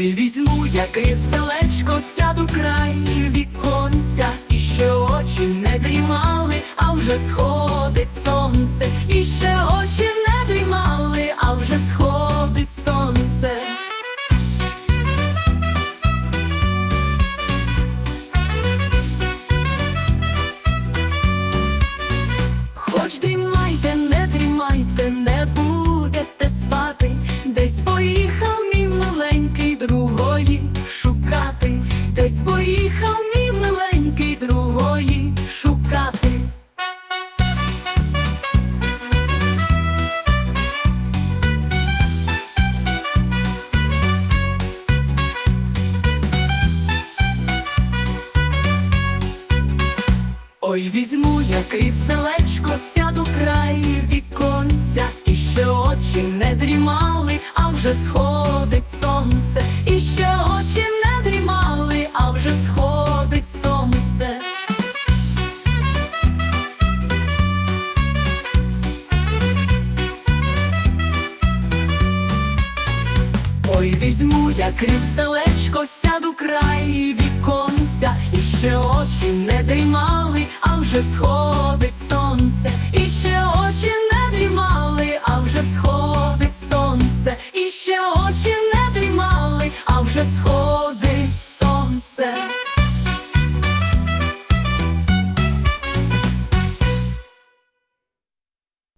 я кріселечко, сяду край віконця, і ще очі не дрімали, а вже сходить сонце, і ще очі не дрімали, а вже сходить сонце. Хоч дрімайте, не дрімайте, не будете спати, Ой, візьму я кріселечко, сяду край віконця, і ще очі не дрімали, а вже сходить сонце, і ще очі не дрімали, а вже сходить сонце. Ой, візьму я кріселечко, сяду край віконця, і ще очі вже сходить сонце, і ще очі не дрімали, а вже сходить сонце, і ще очі. не